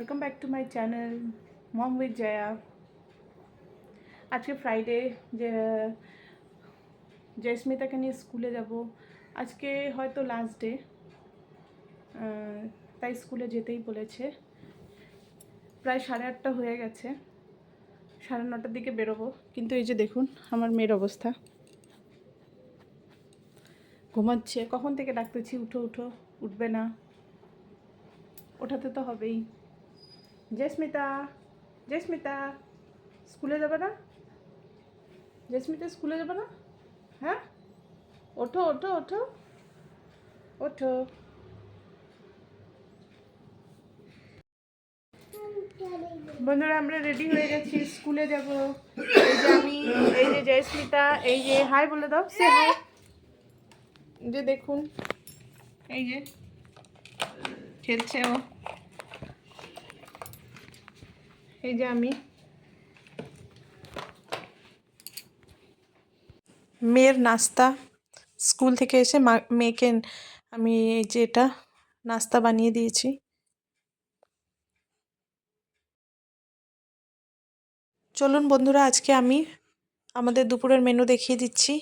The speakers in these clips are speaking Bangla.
Welcome back to my channel mom with Jaya আজকে ফ্রাইডে যে জয়স্মিতাকে নিয়ে স্কুলে যাব। আজকে হয়তো লাস্ট ডে তাই স্কুলে যেতেই বলেছে। প্রায় সাড়ে আটটা হয়ে গেছে। সাড়ে নটার দিকে বেরোবো। কিন্তু এই যে দেখুন, আমার মেয়ের অবস্থা। ঘুমাচ্ছে। কখন থেকে ডাকতেছি? উঠো উঠো। উঠবে না। ওঠাতে তো হবেই। জেসমিতা জেসমিতা, স্কুলে যাবে না? জেসমিতা, স্কুলে যাবে না? হ্যাঁ? ওঠো ওঠো ওঠো। ওঠো। বন্ধুরা, আমরা রেডি হয়ে গেছি, স্কুলে যাব। এই যে আমি, এই যে জয়স্মিতা এই যে হাই বলে দাও সে যে দেখুন, এই যে, খেলছে ও। এই যে আমি। মেয়ের নাস্তা। স্কুল থেকে এসে মেয়েকে আমি এই যে এটা নাস্তা বানিয়ে দিয়েছি। চলুন বন্ধুরা, আজকে আমি আমাদের দুপুরের মেনু দেখিয়ে দিচ্ছি।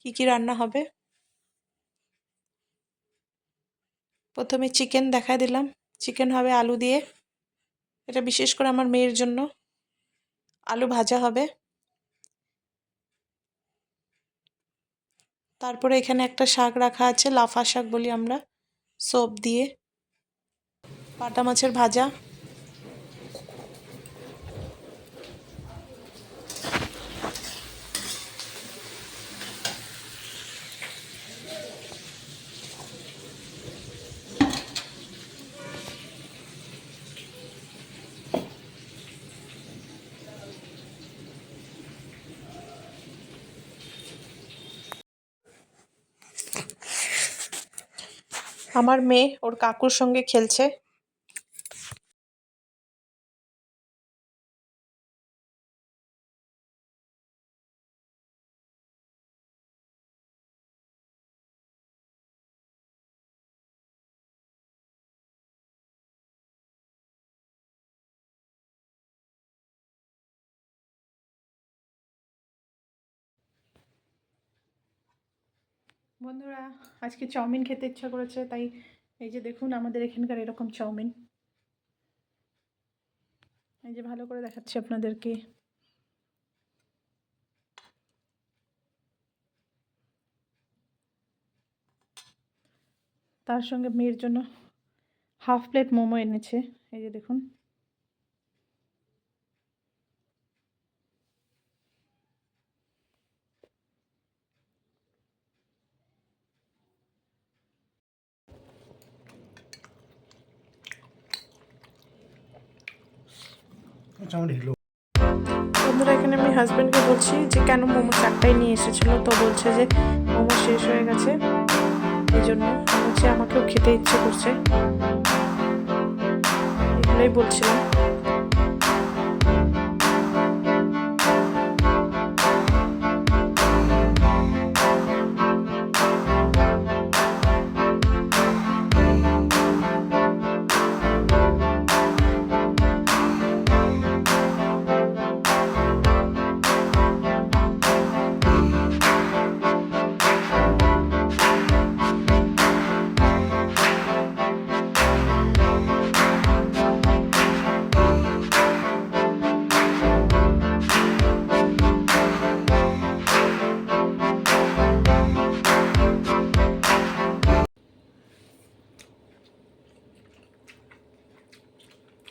কি কি রান্না হবে? প্রথমে চিকেন দেখা দিলাম। চিকেন হবে আলু দিয়ে। এটা বিশেষ করে আমার মেয়ের জন্য। আলু ভাজা হবে। তারপরে এখানে একটা শাক রাখা আছে, লাফা শাক বলি আমরা, সোপ দিয়ে। পাটা মাছের ভাজা। আমার মেয়ে ওর কাকুর সঙ্গে খেলছে। বন্ধুরা, আজকে চাউমিন খেতে ইচ্ছা করেছে, তাই এই যে দেখুন আমাদের এখানকার এরকম চাউমিন। এই যে ভালো করে দেখাচ্ছি আপনাদেরকে। তার সঙ্গে মেয়ের জন্য হাফ প্লেট মোমো এনেছে, এই যে দেখুন। চাউমিন হিলো। বন্ধুরা, এখানে আমি হাজব্যান্ডকে বলছি যে, কেন মোমো চারটাই নিয়ে এসেছিল? তো বলছে যে, মোমো শেষ হয়ে গেছে। এই জন্য বলছে, আমাকেও খেতে ইচ্ছে করছে। এগুলোই বলছিলাম।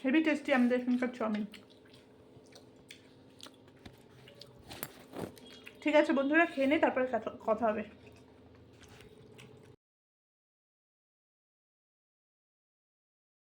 হেভি টেস্টি আমাদের এখানকার চাউমিন। ঠিক আছে বন্ধুরা খেয়ে নে তারপরে কথা- হবে।